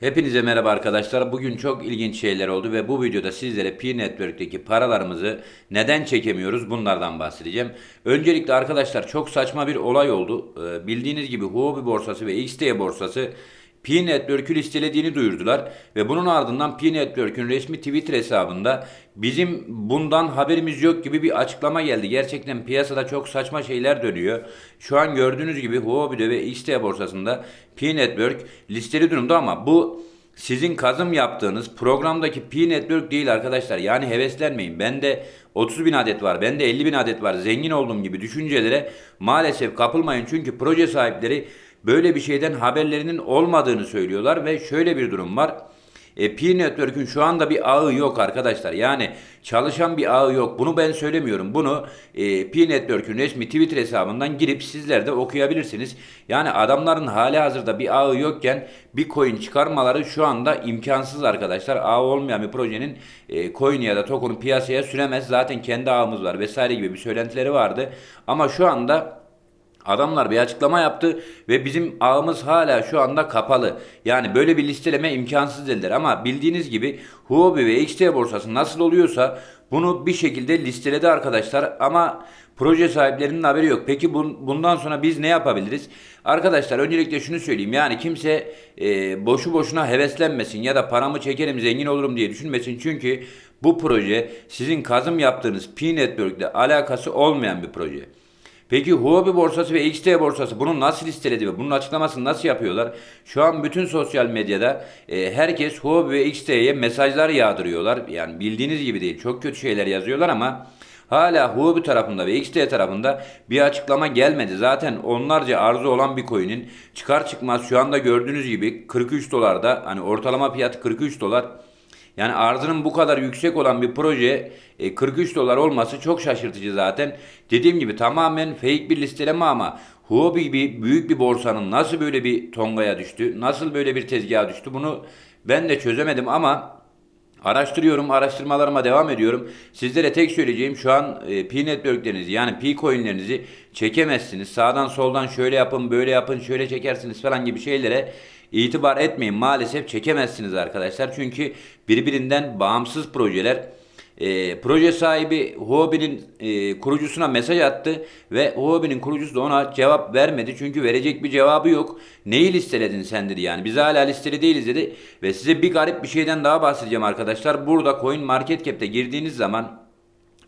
Hepinize merhaba arkadaşlar. Bugün çok ilginç şeyler oldu ve bu videoda sizlere Pi Network'teki paralarımızı neden çekemiyoruz bunlardan bahsedeceğim. Öncelikle arkadaşlar çok saçma bir olay oldu. Ee, bildiğiniz gibi Huobi borsası ve XT borsası Pi Network'ü listelediğini duyurdular ve bunun ardından Pi Network'ün resmi Twitter hesabında bizim bundan haberimiz yok gibi bir açıklama geldi. Gerçekten piyasada çok saçma şeyler dönüyor. Şu an gördüğünüz gibi Huobi'de ve XT borsasında Pi Network listeli durumda ama bu sizin kazım yaptığınız programdaki Pi Network değil arkadaşlar. Yani heveslenmeyin. Bende 30 bin adet var, bende 50 bin adet var. Zengin olduğum gibi düşüncelere maalesef kapılmayın. Çünkü proje sahipleri böyle bir şeyden haberlerinin olmadığını söylüyorlar ve şöyle bir durum var. E, Pi Network'ün şu anda bir ağı yok arkadaşlar. Yani çalışan bir ağı yok. Bunu ben söylemiyorum. Bunu e, Pi Network'ün resmi Twitter hesabından girip sizler de okuyabilirsiniz. Yani adamların hali hazırda bir ağı yokken bir coin çıkarmaları şu anda imkansız arkadaşlar. Ağı olmayan bir projenin e, coin ya da token'u piyasaya süremez. Zaten kendi ağımız var vesaire gibi bir söylentileri vardı. Ama şu anda Adamlar bir açıklama yaptı ve bizim ağımız hala şu anda kapalı. Yani böyle bir listeleme imkansız dediler ama bildiğiniz gibi Huobi ve XT borsası nasıl oluyorsa bunu bir şekilde listeledi arkadaşlar ama proje sahiplerinin haberi yok. Peki bun, bundan sonra biz ne yapabiliriz? Arkadaşlar öncelikle şunu söyleyeyim yani kimse e, boşu boşuna heveslenmesin ya da paramı çekerim zengin olurum diye düşünmesin. Çünkü bu proje sizin kazım yaptığınız Pi Network ile alakası olmayan bir proje. Peki Huobi borsası ve XT borsası bunu nasıl listeledi ve bunun açıklamasını nasıl yapıyorlar? Şu an bütün sosyal medyada e, herkes Huobi ve XT'ye mesajlar yağdırıyorlar. Yani bildiğiniz gibi değil çok kötü şeyler yazıyorlar ama hala Huobi tarafında ve XT tarafında bir açıklama gelmedi. Zaten onlarca arzu olan bir coin'in çıkar çıkmaz şu anda gördüğünüz gibi 43 dolarda hani ortalama fiyatı 43 dolar. Yani arzının bu kadar yüksek olan bir proje e, 43 dolar olması çok şaşırtıcı zaten. Dediğim gibi tamamen fake bir listeleme ama Huobi gibi büyük bir borsanın nasıl böyle bir tongaya düştü, nasıl böyle bir tezgaha düştü bunu ben de çözemedim ama Araştırıyorum, araştırmalarıma devam ediyorum. Sizlere tek söyleyeceğim şu an e, Pi networklerinizi yani Pi coinlerinizi çekemezsiniz. Sağdan soldan şöyle yapın, böyle yapın, şöyle çekersiniz falan gibi şeylere itibar etmeyin. Maalesef çekemezsiniz arkadaşlar. Çünkü birbirinden bağımsız projeler. E, proje sahibi Huobi'nin e, kurucusuna mesaj attı ve Huobi'nin kurucusu da ona cevap vermedi. Çünkü verecek bir cevabı yok. Neyi listeledin sen dedi yani. Biz hala listeli değiliz dedi. Ve size bir garip bir şeyden daha bahsedeceğim arkadaşlar. Burada Coin Market Cap'te girdiğiniz zaman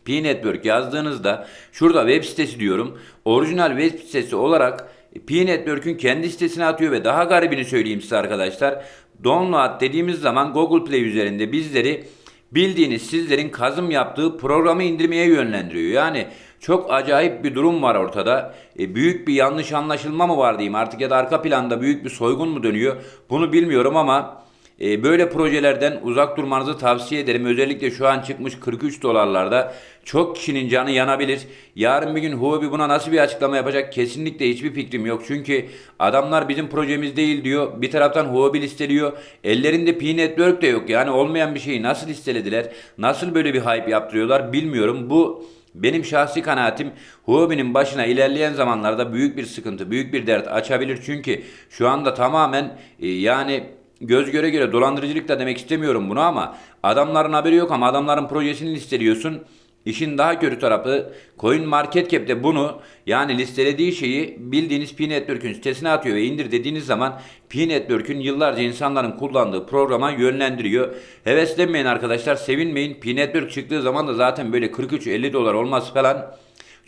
Pi Network yazdığınızda şurada web sitesi diyorum. Orijinal web sitesi olarak Pi Network'ün kendi sitesine atıyor ve daha garibini söyleyeyim size arkadaşlar. Download dediğimiz zaman Google Play üzerinde bizleri bildiğiniz sizlerin kazım yaptığı programı indirmeye yönlendiriyor. Yani çok acayip bir durum var ortada. E, büyük bir yanlış anlaşılma mı var diyeyim artık ya da arka planda büyük bir soygun mu dönüyor bunu bilmiyorum ama e, böyle projelerden uzak durmanızı tavsiye ederim. Özellikle şu an çıkmış 43 dolarlarda çok kişinin canı yanabilir. Yarın bir gün Huobi buna nasıl bir açıklama yapacak kesinlikle hiçbir fikrim yok. Çünkü adamlar bizim projemiz değil diyor. Bir taraftan Huobi listeliyor. Ellerinde Pi Network de yok. Yani olmayan bir şeyi nasıl listelediler? Nasıl böyle bir hype yaptırıyorlar bilmiyorum. Bu benim şahsi kanaatim Huobi'nin başına ilerleyen zamanlarda büyük bir sıkıntı, büyük bir dert açabilir. Çünkü şu anda tamamen e, yani göz göre göre dolandırıcılık da demek istemiyorum bunu ama adamların haberi yok ama adamların projesini listeliyorsun. İşin daha kötü tarafı Coin Market Cap'te bunu yani listelediği şeyi bildiğiniz Pi Network'ün sitesine atıyor ve indir dediğiniz zaman Pi Network'ün yıllarca insanların kullandığı programa yönlendiriyor. Heveslenmeyin arkadaşlar sevinmeyin. Pi Network çıktığı zaman da zaten böyle 43-50 dolar olmaz falan.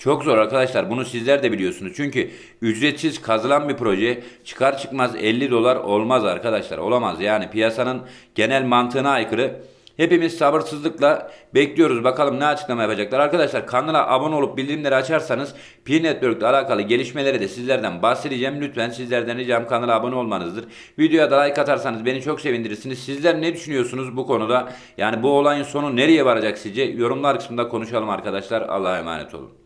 Çok zor arkadaşlar. Bunu sizler de biliyorsunuz. Çünkü ücretsiz kazılan bir proje çıkar çıkmaz 50 dolar olmaz arkadaşlar. Olamaz. Yani piyasanın genel mantığına aykırı. Hepimiz sabırsızlıkla bekliyoruz. Bakalım ne açıklama yapacaklar. Arkadaşlar kanala abone olup bildirimleri açarsanız Pi Network ile alakalı gelişmeleri de sizlerden bahsedeceğim. Lütfen sizlerden ricam kanala abone olmanızdır. Videoya da like atarsanız beni çok sevindirirsiniz. Sizler ne düşünüyorsunuz bu konuda? Yani bu olayın sonu nereye varacak sizce? Yorumlar kısmında konuşalım arkadaşlar. Allah'a emanet olun.